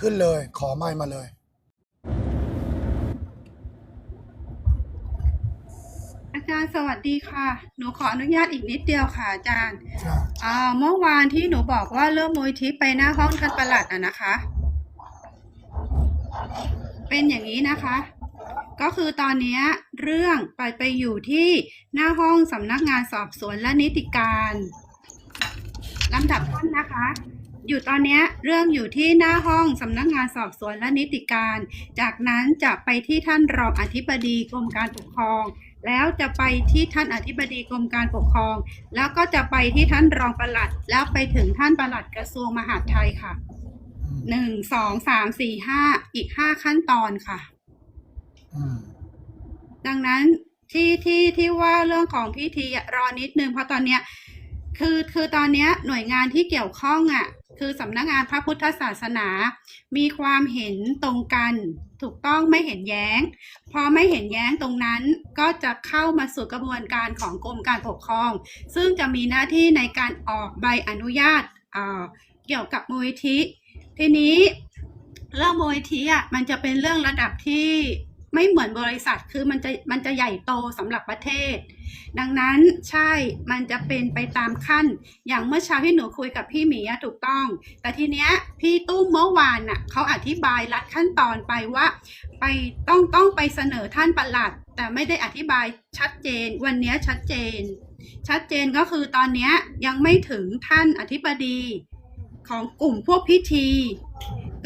ขึ้นเลย ขอไม้มาเลย อาจารย์สวัสดีค่ะ หนูขออนุญาตอีกนิดเดียวค่ะอาจารย์จ้าอ่าเมื่อวานที่หนูบอกว่าเริ่มมูลทิพย์ไปหน้าห้องท่านประหลัดอะนะคะ เป็นอย่างนี้นะคะ ก็คือตอนเนี้ยเรื่องไปไปอยู่ที่หน้าห้องสำนักงานสอบสวนและนิติการลำดับต้นนะคะ อยู่ตอนเนี้ยเรื่องอยู่ที่หน้าห้องสำนักงานสอบสวนและนิติการ จากนั้นจะไปที่ท่านรองอธิบดีกรมการปกครอง แล้วจะไปที่ท่านอธิบดีกรมการปกครอง แล้วก็จะไปที่ท่านรองปลัด แล้วไปถึงท่านปลัดกระทรวงมหาดไทยค่ะอืมหนึ่งสองสามสี่ห้าอีกห้าขั้นตอนค่ะอืมดังนั้นที่ที่ที่ว่าเรื่องของพิธีอะรอนิดนึงเพราะตอนเนี้ยคือคือตอนเนี้ยหน่วยงานที่เกี่ยวข้องอะ คือสำนักงานพระพุทธศาสนา มีความเห็นตรงกัน ถูกต้องไม่เห็นแย้ง พอไม่เห็นแย้งตรงนั้นก็จะเข้ามาสู่กระบวนการของกรมการปกครอง ซึ่งจะมีหน้าที่ในการออกใบอนุญาตอ่าเกี่ยวกับมูลนิธิทีนี้เรื่องมูลนิธิอะมันจะเป็นเรื่องระดับที่ ไม่เหมือนบริษัทคือมันจะมันจะใหญ่โตสำหรับประเทศ ดังนั้นใช่มันจะเป็นไปตามขั้น อย่างเมื่อเช้าที่หนูคุยกับพี่หมีถูกต้อง แต่ทีเนี้ยพี่ตุ้มเมื่อวานน่ะเขาอธิบายรัดขั้นตอนไปว่า ไปต้องต้องไปเสนอท่านประหลัด แต่ไม่ได้อธิบายชัดเจน วันเนี้ยชัดเจน ชัดเจนก็คือตอนเนี้ยยังไม่ถึงท่านอธิบดีของกลุ่มพวกพิธี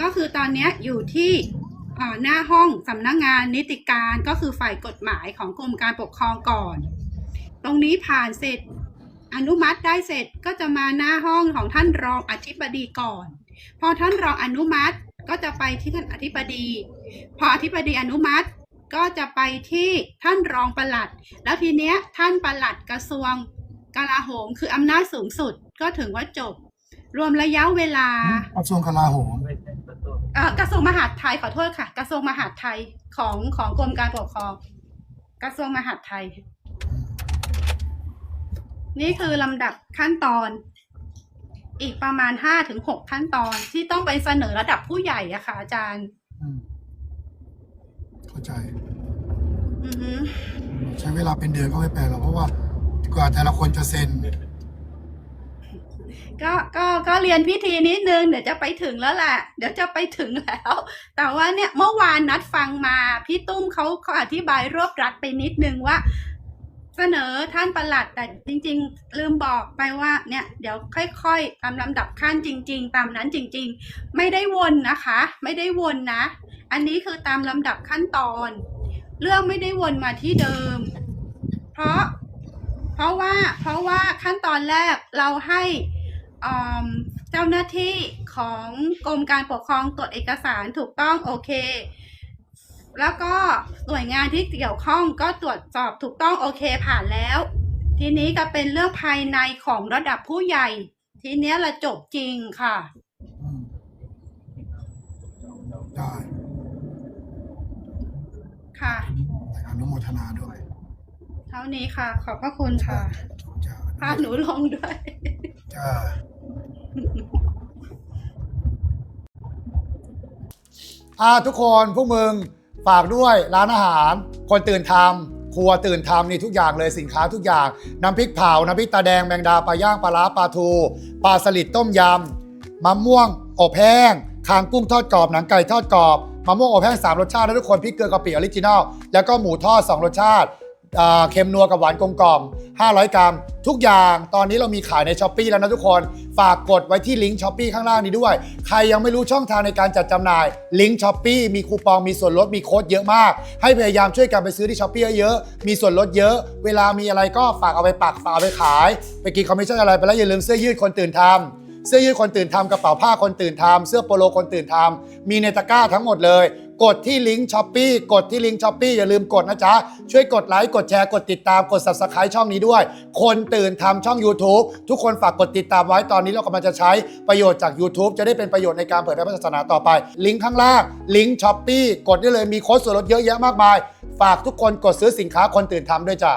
ก็คือตอนเนี้ยอยู่ที่ หน้าห้องสำนักงานนิติการก็คือฝ่ายกฎหมายของกรมการปกครองก่อน ตรงนี้ผ่านเสร็จอนุมัติได้เสร็จก็จะมาหน้าห้องของท่านรองอธิบดีก่อน พอท่านรองอนุมัติก็จะไปที่ท่านอธิบดี พออธิบดีอนุมัติก็จะไปที่ท่านรองปลัด แล้วทีเนี้ยท่านปลัดกระทรวงกลาโหม คืออำนาจสูงสุดก็ถึงว่าจบ รวมระยะเวลากระทรวงกลาโหมเกระทรวงมหาดไทยขอโทษค่ะ กระทรวงมหาดไทยของของกรมการปกครอง กระทรวงมหาดไทย นี่คือลำดับขั้นตอน อีกประมาณห้าถึงหกขั้นตอนที่ต้องไปเสนอระดับผู้ใหญ่อะค่ะอาจารย์อืมเข้าใจอือฮึใช้เวลาเป็นเดือนก็ไม่แปลหรอกเพราะว่ากว่าแต่ละคนจะเซ็น ก็ก็ก็เรียนพิธีนิดนึงเดี๋ยวจะไปถึงแล้วแหละเดี๋ยวจะไปถึงแล้ว แต่ว่าเนี่ยเมื่อวานนัดฟังมาพี่ตุ้มเขาเขาอธิบายรวบรัดไปนิดนึงว่า เสนอท่านประหลัด แต่จริง ๆ ลืมบอกไปว่าเนี่ยเดี๋ยวค่อย ๆ ตามลำดับขั้นจริง ๆ ตามนั้นจริง ๆ ไม่ได้วนนะคะ ไม่ได้วนนะ อันนี้คือตามลำดับขั้นตอน เรื่องไม่ได้วนมาที่เดิม เพราะเพราะว่าเพราะว่าขั้นตอนแรกเราให้ เจ้าหน้าที่ของกรมการปกครองตรวจเอกสารถูกต้องโอเค แล้วก็หน่วยงานที่เกี่ยวข้องก็ตรวจสอบถูกต้องโอเคผ่านแล้ว ทีนี้ก็เป็นเรื่องภายในของระดับผู้ใหญ่ ทีเนี้ยละจบจริงค่ะอืมได้ค่ะอนุโมทนาด้วย เท่านี้ค่ะ ขอบพระคุณค่ะจ้าพาหนูลงด้วย จ้า อ่าทุกคนพวกมึงฝากด้วยร้านอาหาร คนตื่นทำครัวตื่นทำนี่ทุกอย่างเลยสินค้าทุกอย่าง น้ำพริกเผา น้ำพริกตาแดงแมงดาปลาย่างปลาล้าปลาทูปลาสลิดต้มยำมะม่วงอบแห้งคางกุ้งทอดกรอบหนังไก่ทอดกรอบมะม่วงอบแห้งสามรสชาติแล้วทุกคนพริกเกลือกะปิออริจินอลแล้วก็หมูทอดสองรสชาติ อ่าเค็มนัวกับหวานกลมกล่อม 500 กรัม ทุกอย่างตอนนี้เรามีขายในช้อปปีแล้วนะทุกคน ฝากกดไว้ที่ลิงก์ช้อปปีข้างล่างนี้ด้วย ใครยังไม่รู้ช่องทางในการจัดจำหน่าย ลิงก์ช้อปปีมีคูปองมีส่วนลดมีโค้ดเยอะมาก ให้พยายามช่วยกันไปซื้อที่ช้อปปีเยอะๆมีส่วนลดเยอะ เวลามีอะไรก็ฝากเอาไปปักฝากเอาไปขาย ไปกินคอมมิชชั่นอะไรไปแล้วอย่าลืมเสื้อยืดคนตื่นทำ เสื้อยืดคนตื่นทำกระเป๋าผ้าคนตื่นทำเสื้อโปโลคนตื่นทำมีในตะกร้าทั้งหมดเลย กดที่ลิงก์ช้อปปีกดที่ลิงก์ช้อปปีอย่าลืมกดนะจ๊ะ ช่วยกดไลค์ กดแชร์ กดติดตามกด subscribe ช่องนี้ด้วย คนตื่นทำช่อง YouTube ทุกคนฝากกดติดตามไว้ตอนนี้เรากำลังจะใช้ประโยชน์จาก YouTube จะได้เป็นประโยชน์ในการเผยแพร่ศาสนาต่อไป ลิงก์ข้างล่างลิงก์ช้อปปีกดได้เลยมีโค้ดส่วนลดเยอะแยะมากมาย ฝากทุกคนกดซื้อสินค้าคนตื่นทำด้วยจ้ะ